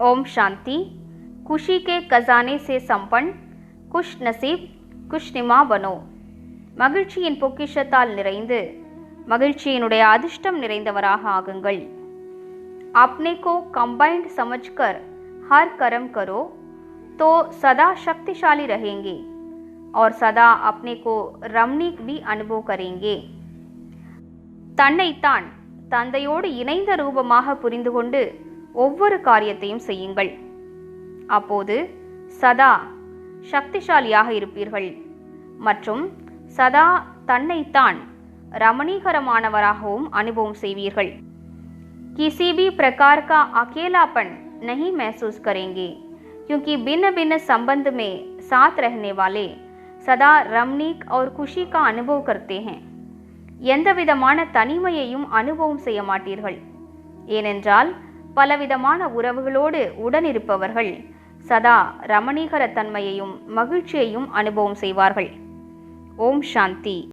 ओम शांति खुशी के खजाने से संपन्न खुश नसीब குஷ்னிமா பனோ மகிழ்ச்சியின் பொக்கிஷத்தால் நிறைந்து மகிழ்ச்சியினுடைய அதிர்ஷ்டம் நிறைந்தவராக ஆகுங்கள் अपने को कंबाइंड समझकर हर कर्म करो तो सदा शक्तिशाली रहेंगे और सदा अपने को रमणीक भी अनुभव करेंगे தன்னைத்தான் தந்தையோடு இணைந்த ரூபமாக புரிந்து கொண்டு ஒவ்வொரு காரியத்தையும் செய்யுங்கள் அப்போது சதா சக்திசாலியாக இருப்பீர்கள் மற்றும் சதா தன்னைத்தான் ரமணீகரமானவராகவும் அனுபவம் செய்வீர்கள் किसी भी प्रकार का अकेलापन नहीं महसूस करेंगे क्योंकि भिन्न भिन्न संबंध में साथ रहने वाले सदा रमणीक और खुशी का अनुभव करते हैं எந்தவிதமான தனிமையையும் அனுபவம் செய்ய மாட்டீர்கள் ஏனென்றால் பலவிதமான உறவுகளோடு உடனிருப்பவர்கள். சதா ரமணீகர தன்மையையும் மகிழ்ச்சியையும் அனுபவம் செய்வார்கள். ஓம் சாந்தி.